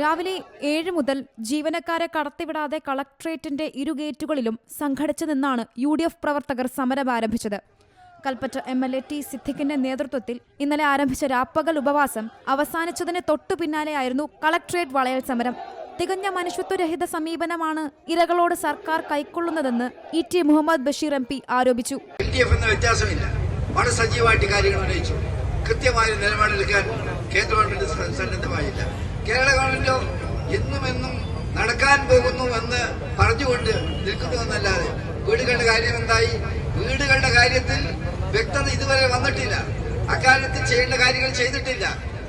രാവിലെ ഏഴ് മുതൽ ജീവനക്കാരെ കടത്തിവിടാതെ കളക്ട്രേറ്റിന്റെ ഇരു ഗേറ്റുകളിലും സംഘടിച്ചു നിന്നാണ് യു ഡി എഫ് പ്രവർത്തകർ സമരം ആരംഭിച്ചത്. Kalpetta M L A T സിദ്ദിഖിന്റെ നേതൃത്വത്തിൽ ഇന്നലെ ആരംഭിച്ച രാപ്പകൽ ഉപവാസം അവസാനിച്ചതിന് തൊട്ടു പിന്നാലെയായിരുന്നു കളക്ട്രേറ്റ് വളയൽ സമരം. തികഞ്ഞ മനുഷ്യത്വരഹിത സമീപനമാണ് ഇരകളോട് സർക്കാർ കൈക്കൊള്ളുന്നതെന്ന് E T Muhammad Basheer M P ആരോപിച്ചു. കാര്യങ്ങൾ കൃത്യമായ നിലപാടെടുക്കാൻ കേന്ദ്ര ഗവൺമെന്റ് സന്നദ്ധമായില്ല. കേരള എന്നും നടക്കാൻ പോകുന്നു എന്ന് പറഞ്ഞുകൊണ്ട് നിൽക്കുന്നു എന്നല്ലാതെ വീടുകളുടെ കാര്യം എന്തായി വീടുകളുടെ കാര്യത്തിൽ വ്യക്തത ഇതുവരെ വന്നിട്ടില്ല. അക്കാലത്ത് ചെയ്യേണ്ട കാര്യങ്ങൾ ചെയ്തിട്ടില്ല.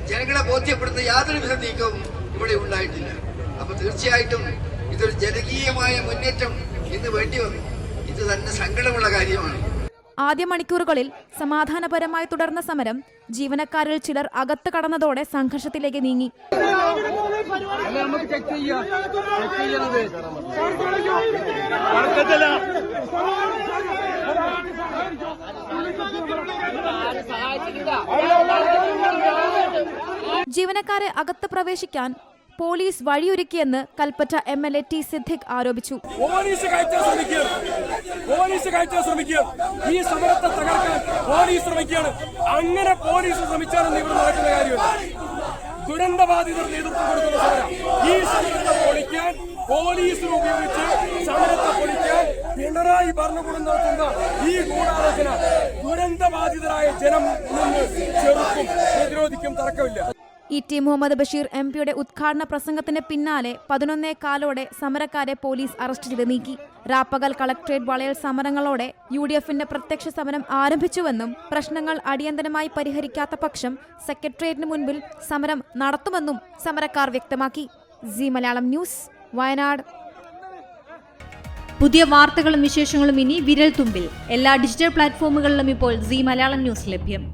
ജനങ്ങളെ ബോധ്യപ്പെടുത്തുന്ന യാതൊരു വിധ നീക്കവും ഇവിടെ ഉണ്ടായിട്ടില്ല. അപ്പൊ തീർച്ചയായിട്ടും ഇതൊരു ജനകീയമായ മുന്നേറ്റം ഇന്ന് വേണ്ടി വന്നു. ഇത് തന്നെ സങ്കടമുള്ള കാര്യമാണ്. ആദ്യ മണിക്കൂറുകളിൽ സമാധാനപരമായി തുടർന്ന സമരം ജീവനക്കാരിൽ ചിലർ അകത്ത് കടന്നതോടെ സംഘർഷത്തിലേക്ക് നീങ്ങി. ജീവനക്കാരെ അകത്ത് പ്രവേശിക്കാൻ police വഴിയൊരുക്കിയെന്ന് Kalpetta M L A T Siddique ആരോപിച്ചു. പോലീസ് കയറ്റാൻ ശ്രമിക്കുകയാണ് ഈ സമരത്തെ തകർക്കാൻ പോലീസ് ശ്രമിക്കുകയാണ്. അങ്ങനെ പോലീസ് ശ്രമിച്ചാലെന്ന് ഇവിടെ നടക്കുന്ന കാര്യമില്ല. ദുരന്തബാധിതർ നേതൃത്വം കൊടുക്കുന്ന സമരം. ഈ സമരത്തെ പൊളിക്കാൻ പോലീസിനെ ഉപയോഗിച്ച് സമരത്തെ പൊളിക്കാൻ പിണറായി ഭരണകൂടം നടത്തുന്ന ഈ ഗൂഢാലോചന ദുരന്തബാധിതരായ ജനം നിന്ന് ചെറുക്കും പ്രതിരോധിക്കും തർക്കമില്ല. E T Muhammad Basheer M പിയുടെ ഉദ്ഘാടന പ്രസംഗത്തിന് പിന്നാലെ പതിനൊന്നേ കാലോടെ സമരക്കാരെ പോലീസ് അറസ്റ്റ് ചെയ്ത് നീക്കി. രാപ്പകൽ കളക്ട്രേറ്റ് വളയൽ സമരങ്ങളോടെ യു ഡി എഫിന്റെ പ്രത്യക്ഷ സമരം ആരംഭിച്ചുവെന്നും പ്രശ്നങ്ങൾ അടിയന്തരമായി പരിഹരിക്കാത്ത പക്ഷം സെക്രട്ടേറിയറ്റിന് മുൻപിൽ സമരം നടത്തുമെന്നും സമരക്കാർ വ്യക്തമാക്കി. C Malayalam news Wayanad. പുതിയ വാർത്തകളും വിശേഷങ്ങളും ഇനി വിരൽ തുമ്പിൽ എല്ലാ ഡിജിറ്റൽ പ്ലാറ്റ്ഫോമുകളിലും ഇപ്പോൾ സി മലയാളം ന്യൂസ് ലഭ്യം.